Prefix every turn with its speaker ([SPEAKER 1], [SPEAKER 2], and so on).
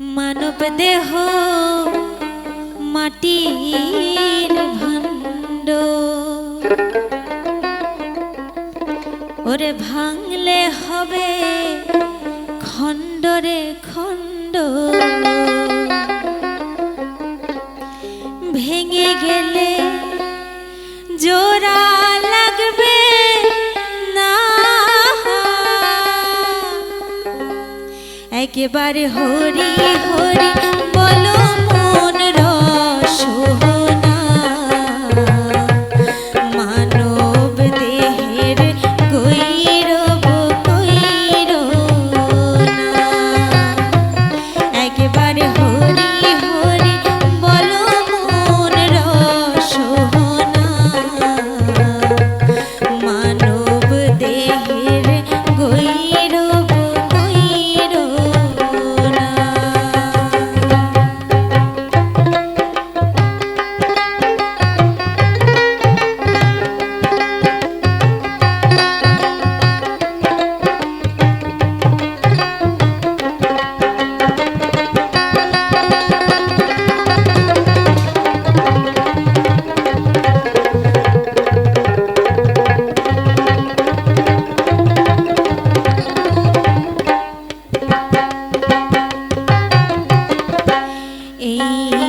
[SPEAKER 1] মানব দেহ মাটির ভাণ্ড। ওরে ভাঙলে হবে খণ্ডরে খণ্ড। একেবারে হরি হরি বলো মন রস